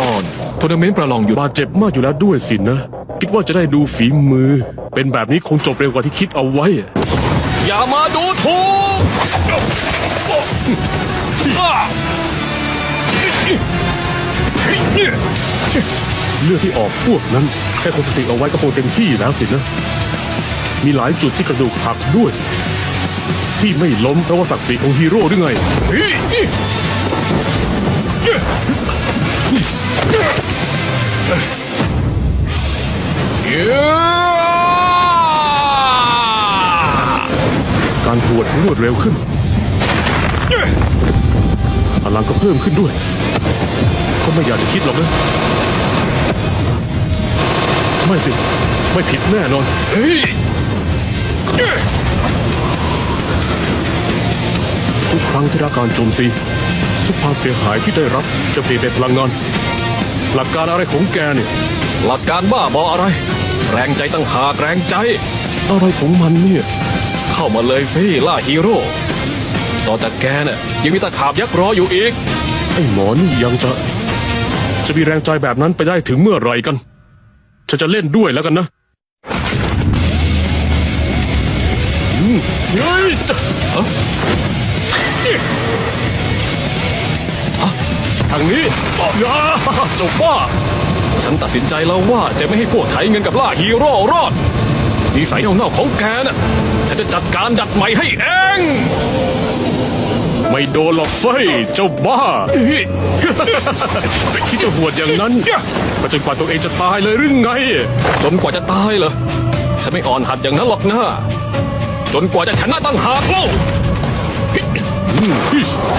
ตอนทัวร์นาเมนต์ประลองอยู่บาดเจ็บมากอยู่แล้วด้วยสินะ คิดว่าจะได้ดูฝีมือ เป็นแบบนี้คงจบเร็วกว่าที่คิดเอาไว้ อย่ามาดูถูกเลือดที่ออกพวกนั้นแค่คงสติเอาไว้ก็คงเต็มที่แล้วสินะ มีหลายจุดที่กระดูกหักด้วย ที่ไม่ล้มเพราะว่าศักดิ์ศรีของฮีโร่หรือไง การหวดรวดเร็วขึ้น พลังก็เพิ่มขึ้นด้วย เขาไม่อยากจะคิดหรอกนะ ไม่สิ ไม่ผิดแน่นอนเฮ้ยทุกครั้งที่รับการโจมตี ทุกความเสียหายที่ได้รับจะเปลี่ยนเป็นพลังงาน หลักการอะไรของแกเนี่ย หลักการบ้าบออะไร แรงใจตั้งหากแรงใจ อะไรของมันเนี่ย เข้ามาเลยสิล่าฮีโร่ต่อจากแกน่ะยังมีตะขาบยักษ์รออยู่อีก ไอ้หมอนี่ยังจะ จะมีแรงใจแบบนั้นไปได้ถึงเมื่อไหร่กัน ฉันจะเล่นด้วยแล้วกันนะอืมเฮ้ยจะ ทางนี้อ้าเจ้าบ้าฉันตัดสินใจแล้วว่าจะไม่ให้พวกไถเงินกับล่าฮีโร่รอดนิสัยเน่าๆของแกน่ะ ฉันจะจัดการดัดใหม่ให้เอง ไม่โดนหรอกเฟ้ยเจ้าบ้าคิดจะหวดอย่างนั้นก็จนกว่าตัวเองจะตายเลยหรือไง จนกว่าจะตายเหรอ ฉันไม่อ่อนหัดอย่างนั้นหรอกนะจนกว่าจะชนะตั้งหากเล่า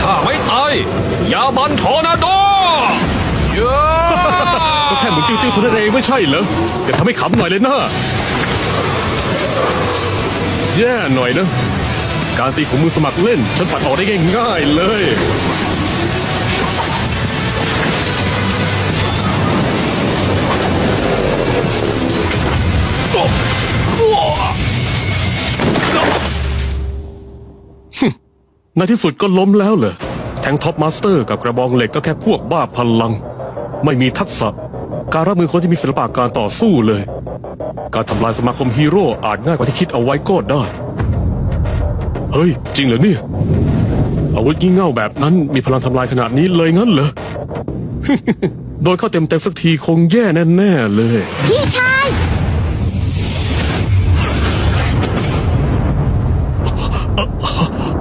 ถ้าไม่ตาย ย่าบันทอร์นาโดเย้ก็แค่หมุนติ้วๆเท่านั้นเองไม่ใช่เหรออย่าทำให้ขำหน่อยเลยนะแย่หน่อยนะ การตีของมือสมัครเล่น ฉันปัดออกได้ง่ายๆเลยในที่สุดก็ล้มแล้วเหรอแทงท็อปมาสเตอร์กับกระบองเหล็กก็แค่พวกบ้าพลัง ไม่มีทักษะ การรับมือคนที่มีศิลปะการต่อสู้เลย การทำลายสมาคมฮีโร่อาจง่ายกว่าที่คิดเอาไว้ก็ได้ เฮ้ย จริงเหรอเนี่ย อาวุธยิ่งเง่าแบบนั้นมีพลังทำลายขนาดนี้เลยงั้นเหรอ โดนเข้าเต็มๆสักทีคงแย่แน่ๆเลย พี่ชาย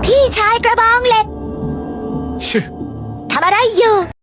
พี่ชายกระบองเหล็ก ชิทำอะไรอยู่